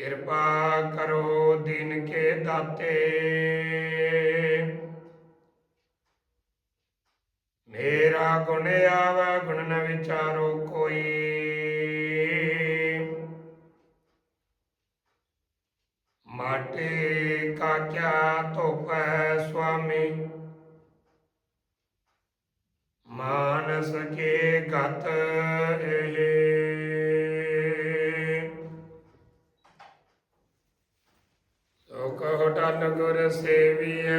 कृपा करो दिन के दाते। मेरा गुण आव, गुण न विचारो कोई। माटी का क्या तो है स्वामी? मानस के गत ਕਹੋ ਸੇਵੀਐ।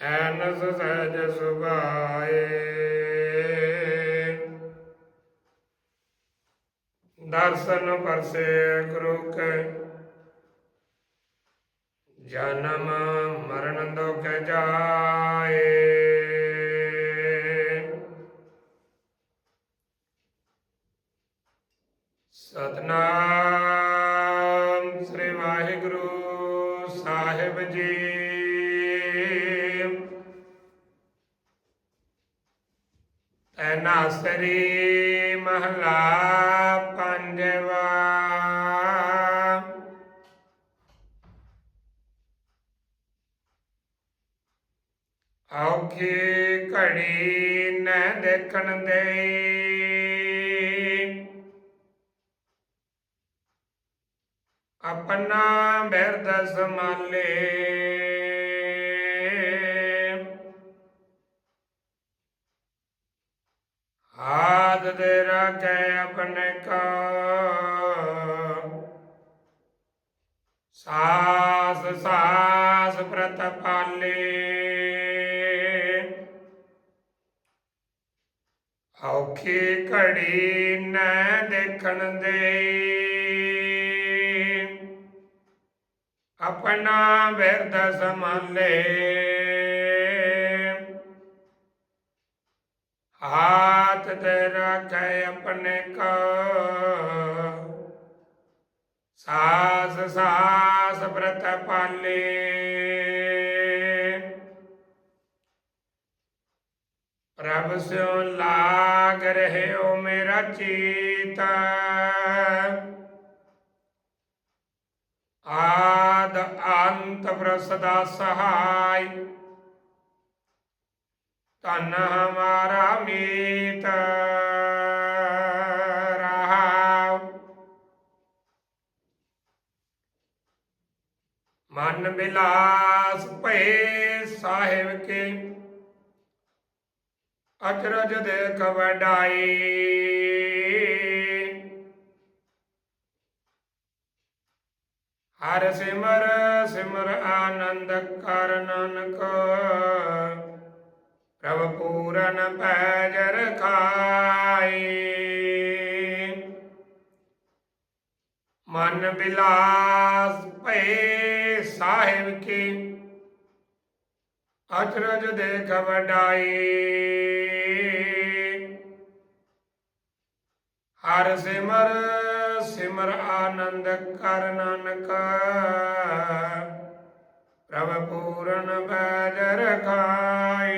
ਐਨਸ ਸਹਿਜ ਸੁਭਾਏ। ਦਰਸ਼ਨ ਪਰਸੇ ਗੁਰੂ ਕੈ ਜਨਮ ਮਰਨ ਦੁਖ ਜਾਏ। ਸਤਨਾਮ ਸਾਹਿਬ ਜੀ ਤੈਨਾਸਰੀ ਮਹਲਾ ਪੰਜਵਾ। ਔਖੀ ਘੜੀ ਨਾ ਦੇਖਣ ਦੇ ਆਪਣਾ ਬਿਰਦ ਸੰਭਾਲੇ। ਹਾਥ ਦੇ ਰੱਖੇ ਆਪਣੇ ਕਾ ਸਾਸ ਸਾਸ ਪ੍ਰਤਪਾਲੇ ਔਖੀ ਘੜੀ ਨ ਦੇਖਣ ਦੇ ਆਪਣਾ ਬਿਰਦ ਸੰਭਾਲੇ। ਹਾਥ ਤੇ ਰੱਖੇ ਆਪਣੇ ਕਾ। ਸਾਸ ਸਾਸ ਬ੍ਰਤ ਪਾਲੇ। ਪ੍ਰਭ ਸਿਓ ਲਾਗ ਰਹਿਓ ਮੇਰਾ ਚੀਤ। ਸਦਾ ਪ੍ਰਸਦਾ ਸਹਾਈ। ਤਨ ਹਮਾਰਾ ਮੀਤ ਰਹਾਉ। ਮਨ ਬਿਲਾਸ ਭਏ ਸਾਹਿਬ ਕੇ। ਅਚਰਜ ਦੇ ਵਡਾਈ ਹਰ ਸਿਮਰ ਸਿਮਰ ਆਨੰਦ ਕਰ ਨਾਨਕ। ਪ੍ਰਭ ਪੂਰਨ ਪੈਜ ਰਖਾਈ ਮਨ ਬਿਲਾਸ ਭਏ ਸਾਹਿਬ ਕੀ। ਅਚਰਜ ਦੇਖ ਵਡਾਈ। ਹਰ ਸਿਮਰ ਸਿਮਰ ਆਨੰਦ ਕਰ ਨਾਨਕ। ਪ੍ਰਭ ਪੂਰਨ ਬੈਜ ਰਖਾਈ